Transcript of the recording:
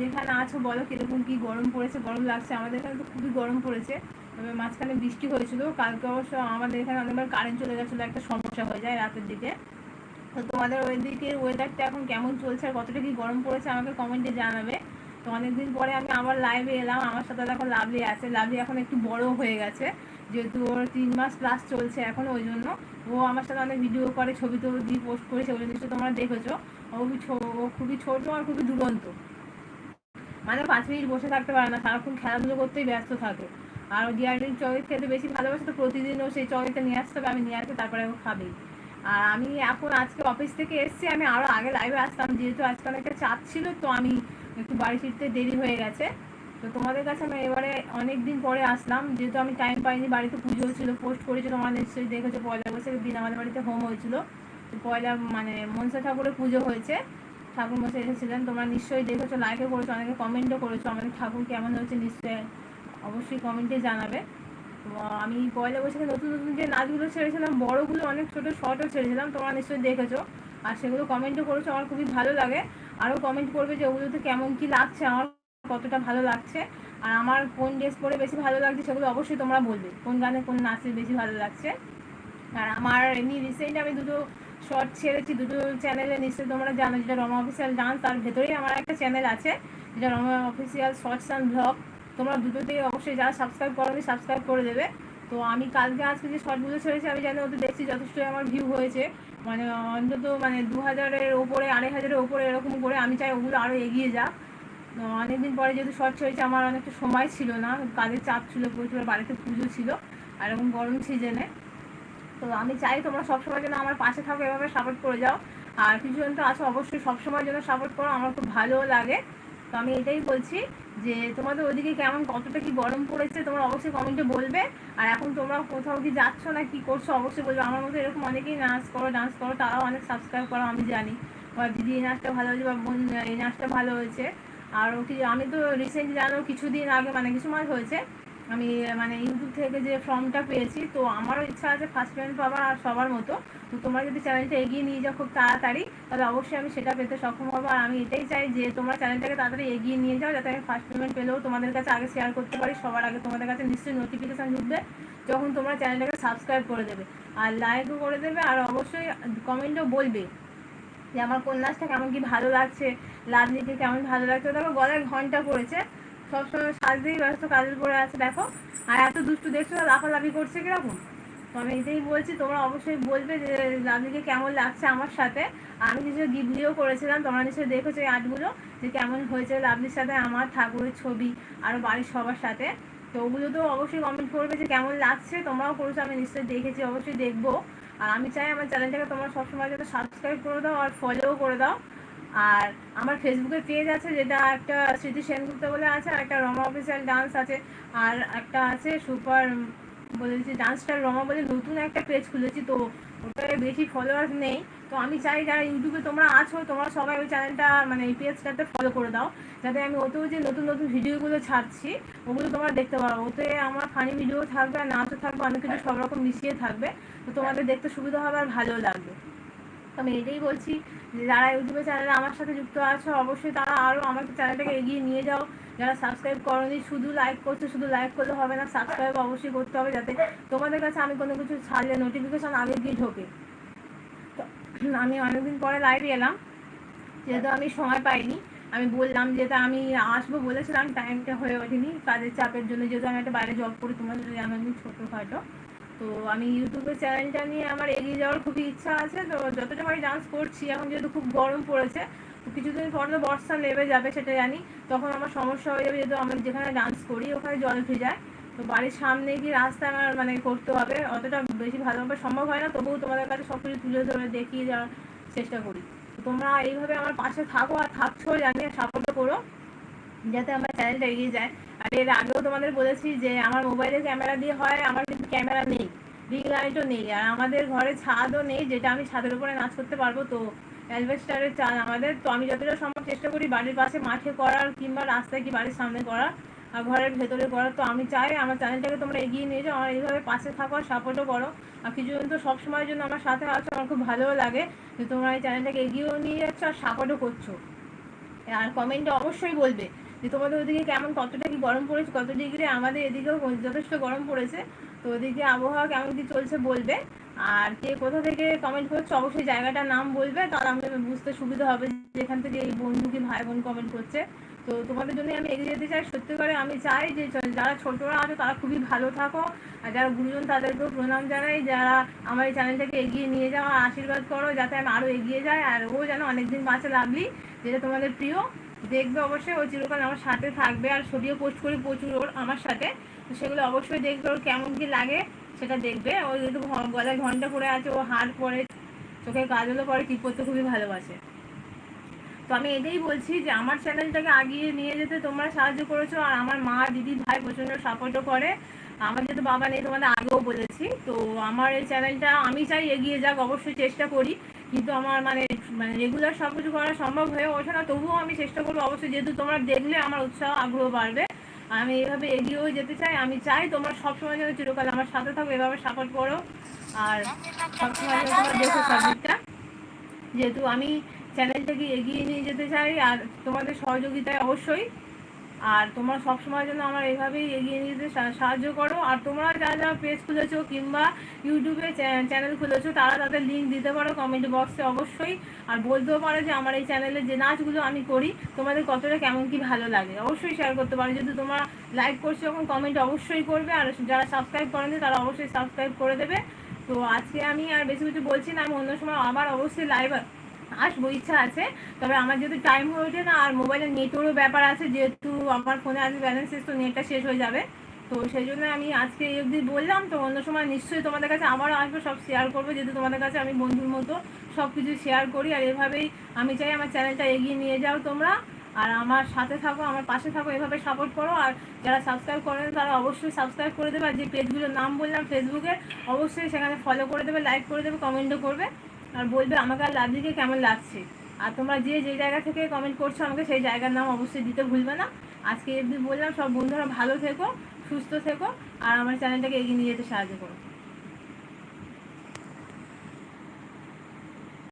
যেখানে আছো বলো কীরকম কি গরম পড়েছে, গরম লাগছে। আমাদের এখানে তো খুবই গরম পড়েছে। তবে মাঝখানে বৃষ্টি হয়েছিল। কালকে অবশ্য আমাদের এখানে অনেকবার কারেন্ট চলে গেছিল, একটা সমস্যা হয়ে যায় রাতের দিকে। তো তোমাদের ওই দিকের ওয়েদারটা এখন কেমন চলছে আর কতটা কি গরম পড়েছে আমাকে কমেন্টে জানাবে। তো অনেকদিন পরে আমি আবার লাইভে এলাম। আমার সাথে দেখো লাভলি আছে। লাভলি এখন একটু বড় হয়ে গেছে। যেহেতু ওর তিন মাস প্লাস চলছে এখন ওই জন্য। ও আমার সাথে অনেক ভিডিও করে, ছবি তো দিয়ে পোস্ট করেছে। ওই জিনিসটা তোমরা দেখেছ। ও খুবই ছোট আর খুবই দুরন্ত। মানে পাঁচ মিনিট বসে থাকতে পারে না, সারাক্ষণ খেলাধুলো করতেই ব্যস্ত থাকে। আর ও চকলেট খেতে বেশি ভালোবাসে তো প্রতিদিন ও সেই চকলেটটা নিয়ে আসতে হবে, আমি নিয়ে আসতে তারপরে ও খাবেই। আর আমি এখন আজকে অফিস থেকে এসেছি, আমি আরও আগে লাইভে আসতাম, যেহেতু আজকে অনেকটা চাপ ছিল, তো আমি একটু বাড়ি ফিরতে দেরি হয়ে গেছে। তো তোমাদের কাছে আমি এবারে অনেক দিন পরে আসলাম, যেহেতু আমি টাইম পাইনি, বাড়িতে পুজো ছিল পোস্ট করেছিল তোমার নিশ্চয়ই দেখেছ, পয়লা বৈশাখের দিন আমাদের বাড়িতে হোম হয়েছিল। তো পয়লা মানে মনসা ঠাকুরের পুজো হয়েছে। ঠাকুর মশাই এসেছিলেন। তোমরা নিশ্চয়ই দেখেছ লাইকও করেছ, অনেকে কমেন্টও করেছ। আমাদের ঠাকুর কেমন হয়েছে নিশ্চয়ই অবশ্যই কমেন্টে জানাবে। আমি পয়লা বৈশাখে নতুন নতুন যে নাচগুলো ছেড়েছিলাম, বড়গুলো অনেক ছোটো শর্টও ছেড়েছিলাম, তোমরা নিশ্চয়ই দেখেছ। আর সেগুলো কমেন্টও করেছ, আমার খুবই ভালো লাগে। আরও কমেন্ট করবে যে ওগুলোতে কেমন কি লাগছে, আমার কতটা ভালো লাগছে। আর আমার কোন ড্রেস পরে বেশি ভালো লাগছে সেগুলো অবশ্যই তোমরা বলবে, কোন গানে কোন নাচে বেশি ভালো লাগছে। আর আমার এমনি রিসেন্ট আমি দুটো শর্ট ছেড়েছি দুটো চ্যানেলে নিশ্চয়ই তোমরা জানো, যেটা রমা অফিসিয়াল ডান্স তার ভেতরেই আমার একটা চ্যানেল আছে, যেটা Rama official shorts and vlog তোমরা দুটোতেই অবশ্যই যারা সাবস্ক্রাইব করোনি সাবস্ক্রাইব করে দেবে। তো আমি কালকে আজকে যে শর্টগুলো ছেড়েছি, আমি জানি ওতে দেখছি যথেষ্টই আমার ভিউ হয়েছে। মানে অন্তত মানে দু হাজারের ওপরে, আড়াই হাজারের ওপরে এরকম করে আমি চাই ওগুলো আরও এগিয়ে যাক। অনেকদিন পরে যেহেতু শর্ট ছেড়েছে, আমার অনেকটা সময় ছিল না, কাজের চাপ ছিল, প্রচুর বাড়িতে পুজো ছিল, আর এরকম গরম সিজনে তো আমি চাই তোমরা সবসময় যেন আমার পাশে থাকো, এভাবে সাপোর্ট করে যাও। আর কিছু জন তো আছো, অবশ্যই সবসময় যেন সাপোর্ট করো, আমার খুব ভালো লাগে। তো আমি এটাই বলছি যে, তোমাদের ওইদিকে কেমন, কতটা কি গরম পড়েছে, তোমরা অবশ্যই কমেন্টে বলবে। আর এখন তোমরা কোথাও কি যাচ্ছ না, কি করছ, অবশ্যই বলবে। আমার মতো এরকম অনেকেই নাচ করো, ডান্স করো, তারাও অনেক সাবস্ক্রাইব করো, আমি জানি। বা দিদি এই নাচটা ভালো হয়েছে, বা বোন, এই নাচটা ভালো হয়েছে। আর কি, আমি তো রিসেন্ট জানো, কিছুদিন আগে মানে কিছু মাস হয়েছে আমি মানে ইউটিউব থেকে যে ফর্মটা পেয়েছি, তো আমারও ইচ্ছা আছে ফার্স্ট পেমেন্ট পাবার আর সবার মতো। তো তোমরা যদি চ্যানেলটা এগিয়ে নিয়ে যাও খুব তাড়াতাড়ি, তাহলে অবশ্যই আমি সেটা পেতে সক্ষম হব। আর আমি এটাই চাই যে, তোমরা চ্যানেলটাকে তাড়াতাড়ি এগিয়ে নিয়ে যাও, যাতে আমি ফার্স্ট পেমেন্ট পেলেও তোমাদের কাছে আগে শেয়ার করতে পারি, সবার আগে তোমাদের কাছে নিশ্চয়ই নোটিফিকেশান ঢুকবে, যখন তোমরা চ্যানেলটাকে সাবস্ক্রাইব করে দেবে। আর লাইকও করে দেবে, আর অবশ্যই কমেন্টও বলবে যে, আমার কোন নাচটা কেমন কি ভালো লাগছে? লাভলিকে কেমন ভালো লাগছে? দেখো গলায় ঘণ্টা পড়েছে সবসময় সাজতেই ব্যস্ত কাজের পরে আছে, দেখো। আর এত দুষ্টু দেখছ লাফালাফি করছে কীরকম? তো আমি এটাই বলছি, তোমরা অবশ্যই বলবে যে লাভলিকে কেমন লাগছে আমার সাথে। আমি কিছু গিফটও করেছিলাম, তোমরা নিশ্চয়ই দেখেছ এই আর্টগুলো, যে কেমন হয়েছে লাভলির সাথে, আমার ঠাকুরের ছবি, আর বাড়ির সবার সাথে। তো ওগুলো তো অবশ্যই কমেন্ট করবে যে, কেমন লাগছে? তোমরাও করেছ, আমি নিশ্চয়ই দেখেছি, অবশ্যই দেখব। আর আমি চাই আমার চ্যানেলটাকে তোমরা সবসময় যাতে সাবস্ক্রাইব করে দাও, আর ফলোও করে দাও। আর আমার ফেসবুকে পেজ আছে যেটা একটা স্মৃতি সেনগুপ্ত বলে আছে, আর একটা রমা অফিসিয়াল ডান্স আছে, আর একটা আছে সুপার বলেছি ডান্সটার রমা বলে নতুন একটা পেজ খুলেছি, তো ওটায় বেশি ফলোয়ার্স নেই। তো আমি চাই যারা ইউটিউবে তোমরা আছো, তোমরা সবাই ওই চ্যানেলটা মানে এই পেজটাতে ফলো করে দাও, যাতে আমি ওতেও যে নতুন নতুন ভিডিওগুলো ছাড়ছি, ওগুলো তোমরা দেখতে পারো। ওতে আমার ফানি ভিডিও থাকবে, আর নাচও থাকবে, অনেক কিছু সব রকম মিশিয়ে থাকবে। তো তোমাদের দেখতে সুবিধা হবে আর ভালো লাগবে। আমি এটাই বলছি যে যারা ইউটিউবে চ্যানেলে আমার সাথে যুক্ত আছো, অবশ্যই তারা আরও আমাকে চ্যানেলটাকে এগিয়ে নিয়ে যাও। যারা সাবস্ক্রাইব করনি, শুধু লাইক করছ, শুধু লাইক করলে হবে না সাবস্ক্রাইব অবশ্যই করতে হবে যাতে তোমাদের কাছে আমি কোনো কিছু ছাড়লে নোটিফিকেশান আগে গিয়ে ঢোকে। তো আমি অনেকদিন পরে লাইভে এলাম, যেহেতু আমি সময় পাইনি। আমি বললাম যেহেতু আমি আসব বলেছিলাম টাইমটা হয়ে ওঠেনি, কাজের চাপের জন্য, যেহেতু আমি একটা বাইরে জব করি তোমরা জানো ছোটোখাটো তো আমি ইউটিউবের চ্যানেলটা নিয়ে আমার এগিয়ে যাওয়ার খুবই ইচ্ছা আছে। তো যতটা আমি ডান্স করছি। এখন যেহেতু খুব গরম পড়েছে কিছুদিন পর তো বর্ষা নেমে যাবে, সেটা জানি। তখন আমার সমস্যা হয়ে যাবে, যেহেতু আমি যেখানে ডান্স করি, ওখানে জল যায় তো বাড়ির সামনে গিয়ে রাস্তা আমার মানে করতে হবে। অতটা বেশি ভালোভাবে সম্ভব হয় না। তবুও তোমাদের কাছে সব কিছু তুলে ধরে দেখিয়ে যাওয়ার চেষ্টা করি। তোমরা এইভাবে আমার পাশে থাকো আর থাকছো জানি সাপোর্টও করো, যাতে আমার চ্যানেলটা এগিয়ে যায়। আর, এর আগেও তোমাদের বলেছি যে আমার মোবাইলে ক্যামেরা দিয়ে হয়, আমার কিন্তু ক্যামেরা নেই রিং লাইটও নেই, আর আমাদের ঘরে ছাদও নেই, যেটা আমি ছাদের উপরে নাচ করতে পারব, তো অ্যালভেস্টারের চাল আমাদের, তো আমি যতটা সম্ভব চেষ্টা করি বাড়ির পাশে মাঠে করার কিংবা রাস্তায় কি বাড়ির সামনে করার আর ঘরের ভেতরে করার তো আমি চাই আমার চ্যানেলটাকে তোমরা এগিয়ে নিয়ে যাও, আমার এইভাবে পাশে থাকো সাপোর্টও করো, আর কিছু জন তো সবসময়ের জন্য আমার সাথে আছো, আমার খুব ভালোও লাগে, যে তোমরা এই চ্যানেলটাকে এগিয়েও নিয়ে যাচ্ছ আর সাপোর্টও করছ। আর কমেন্টে অবশ্যই বলবে যে তোমাদের ওদিকে কেমন কতটা কি গরম পড়েছে, কত ডিগ্রি, আমাদের এদিকেও যথেষ্ট গরম পড়েছে। তো ওদিকে আবহাওয়া কেমন কি চলছে বলবে। আর কে কোথা থেকে কমেন্ট করছে, অবশ্যই জায়গাটার নাম বলবে, তাহলে আমাদের বুঝতে সুবিধা হবে যে এখান থেকে এই বন্ধু কি ভাই বোন কমেন্ট করছে। তো তোমাদের জন্য আমি এগিয়ে যেতে চাই। সত্যি করে আমি চাই যে যারা ছোটরা আছে, তারা খুবই ভালো থাকো। আর যারা গুরুজন, তাদেরকেও প্রণাম জানাই। যারা আমার এই চ্যানেলটাকে এগিয়ে নিয়ে যাওয়া আশীর্বাদ করো, যাতে আমি আরও এগিয়ে যাই। আর ও যেন অনেকদিন বাঁচে লাগলি যেটা তোমাদের প্রিয়। দেখবে অবশ্যই, ও চিরকাল আমার সাথে থাকবে আর ছবিও পোস্ট করি প্রচুর ওর আমার সাথে সেগুলো অবশ্যই দেখবে ওর কেমন কি লাগে, সেটা দেখবে। ও যেহেতু গলায় ঘণ্টা পরে আছে, ও হার পরে চোখে কাজলও পরে টিপ করতে খুবই ভালোবাসে। তো আমি এটাই বলছি যে, আমার চ্যানেলটাকে আগিয়ে নিয়ে যেতে তোমরা সাহায্য করেছ, আর আমার মা, দিদি, ভাই প্রচণ্ড সাপোর্টও করে। আমার যেহেতু বাবা নেই, তোমাদের আগেও বলেছি, তো আমার এই চ্যানেলটা আমি চাই এগিয়ে যাক, অবশ্যই চেষ্টা করি। কিন্তু আমার মানে মানে রেগুলার সব কিছু করা সম্ভব হয়ে ওঠে না, তবুও আমি চেষ্টা করব অবশ্যই। যেহেতু তোমরা দেখলে আমার উৎসাহ, আগ্রহ বাড়বে। আমি এভাবে এগিয়েও যেতে চাই, আমি চাই তোমরা সবসময় যেন চিরকাল আমার সাথে থাকো, এভাবে সাপোর্ট করো। আর সবসময় যেন তোমরা দেখো সাবজেক্টটা যেহেতু আমি চ্যানেলটাকে এগিয়ে নিয়ে যেতে চাই, আর তোমাদের সহযোগিতায় অবশ্যই। আর তোমরা সবসময় যেন আমার এইভাবেই এগিয়ে নিয়ে যেতে সাহায্য করো। আর তোমরা যারা যারা পেজ খুলেছো কিংবা ইউটিউবে চ্যানেল খুলেছো, তারা তাদের লিঙ্ক দিতে পারো কমেন্ট বক্সে অবশ্যই। আর বলতেও পারো যে আমার এই চ্যানেলে যে নাচগুলো আমি করি, তোমাদের কতটা কেমন কি ভালো লাগে। অবশ্যই শেয়ার করতে পারো। যদি তোমরা লাইক করছ যখন কমেন্ট অবশ্যই করবে। আর যারা সাবস্ক্রাইব করেনি তারা অবশ্যই সাবস্ক্রাইব করে দেবে। তো আজকে আমি আর বেশি কিছু বলছি না। আমি অন্য সময় আবার অবশ্যই লাইভ আসব ইচ্ছা আছে। তবে আমার যেহেতু টাইম হয়ে ওঠে না, আর মোবাইলের নেটেরও ব্যাপার আছে, যেহেতু আমার ফোনে আজ ব্যালেন্স তো নেটটা শেষ হয়ে যাবে। তো সেই জন্য আমি আজকে এই অবধি বললাম, তো অন্য সময় নিশ্চয়ই তোমাদের কাছে আমারও আসব, সব শেয়ার করব, যেহেতু তোমাদের কাছে আমি বন্ধুর মতো সব কিছু শেয়ার করি, আর এভাবেই আমি চাই আমার চ্যানেলটা এগিয়ে নিয়ে যাও তোমরা। আর আমার সাথে থাকো, আমার পাশে থাকো, এভাবে সাপোর্ট করো। আর যারা সাবস্ক্রাইব করেন তারা অবশ্যই সাবস্ক্রাইব করে দেবে। আর যে পেজগুলোর নাম বললাম ফেসবুকের অবশ্যই সেখানে ফলো করে দেবে লাইক করে দেবে কমেন্টও করবে। আর বলবে, আমাকে আর লাভলিকে কেমন লাগছে? আর তোমরা যে যে জায়গা থেকে কমেন্ট করছ আমাকে, সেই জায়গার নাম অবশ্যই দিতে ভুলবে না। আজকে এমনি বললাম, সব বন্ধুরা ভালো থেকো, সুস্থ থেকো, আর আমার চ্যানেলটাকে এগিয়ে নিয়ে যেতে সাহায্য করো।